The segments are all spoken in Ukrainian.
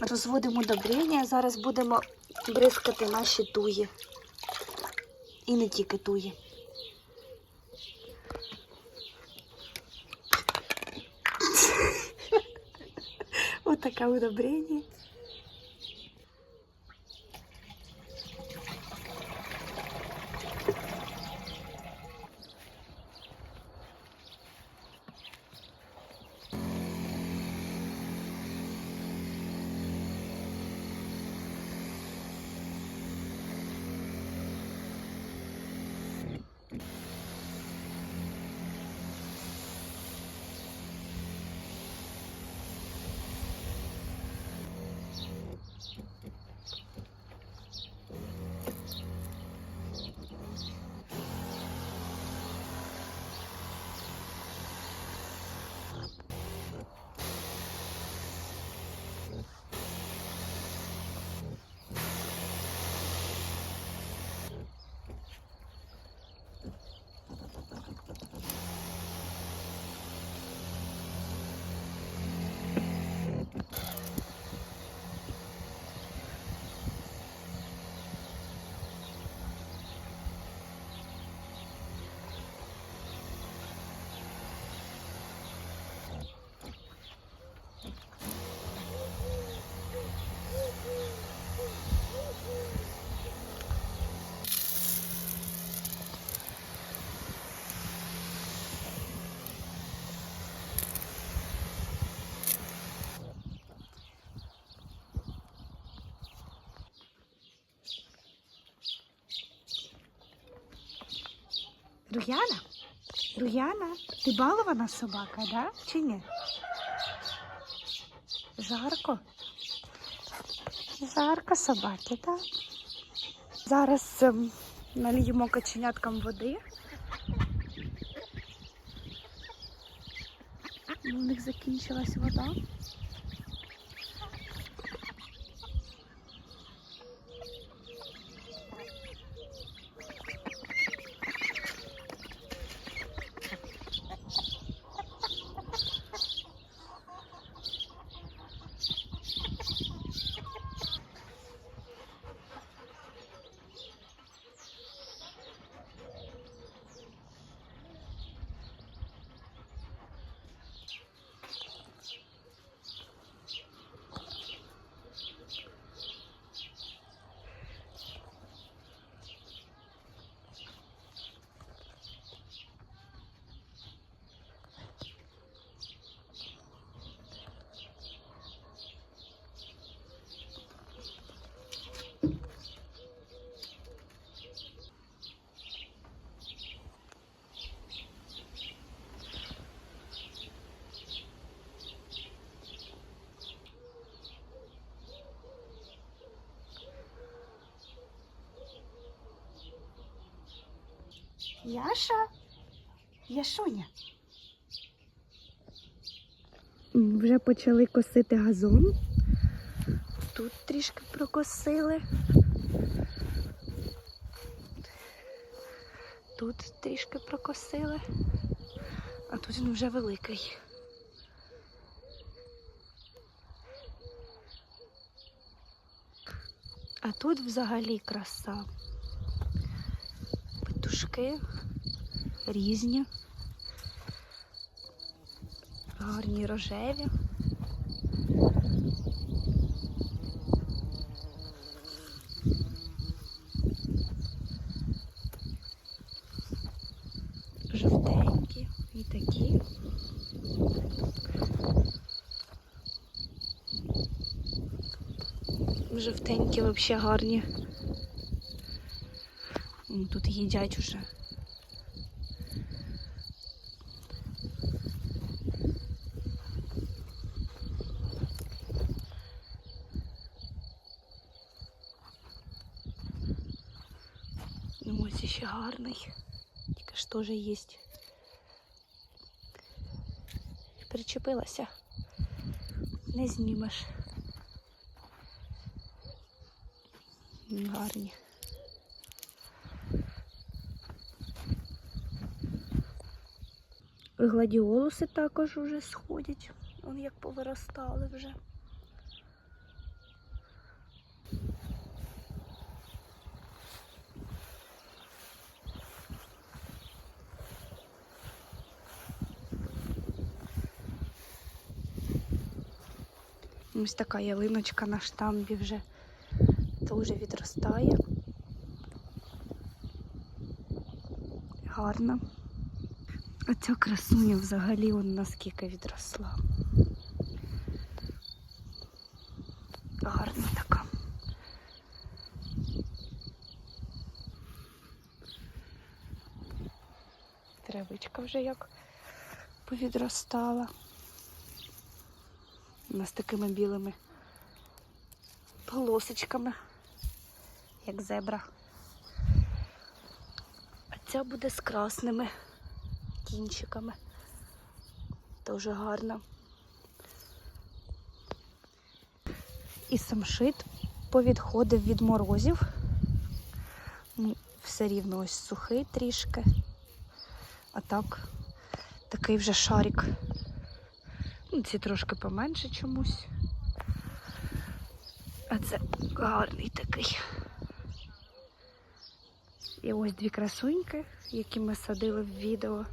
розводимо добріння. Зараз будемо бризкати наші туї. І не тільки туї. Отаке таке удобрення. Руяна? Руяна, ти балована собака, да? Чи ні? Жарко. Жарко собаки, так? Зараз ем, нальємо каченяткам води. У них закінчилась вода. Яша? Яшуня. Вже почали косити газон. Тут трішки прокосили. Тут трішки прокосили. А тут він вже великий. А тут взагалі краса. Петушки різні, гарні рожеві. Жовтенькі і такі. Жовтенькі взагалі гарні. Тут їдять уже. Ну, ось ще гарний. Тільки ж теж є. Причепилася. Не знімеш. Гарні. Гладіолуси також вже сходять. Вони як повиростали вже. Ось така ялиночка на штамбі вже дуже відростає. Гарна. А ця красуня взагалі он наскільки відросла. Гарна така. Травичка вже як повідростала. У нас такими білими полосочками, як зебра. А ця буде з красними кінчиками. Дуже гарно. І самшит повідходив від морозів. Ну, все рівно ось сухий трішки. А так, такий вже шарик. Ну, ці трошки поменше чомусь. А це гарний такий. І ось дві красуньки, які ми садили в відео.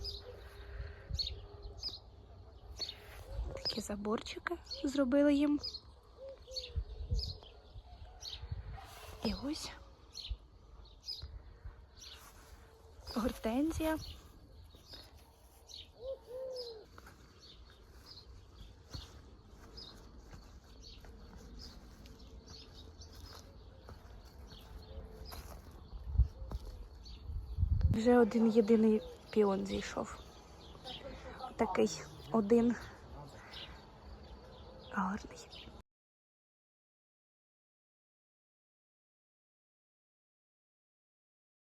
Такі заборчики зробили їм. І ось гортензія. Вже один єдиний піон зійшов. Такий один 我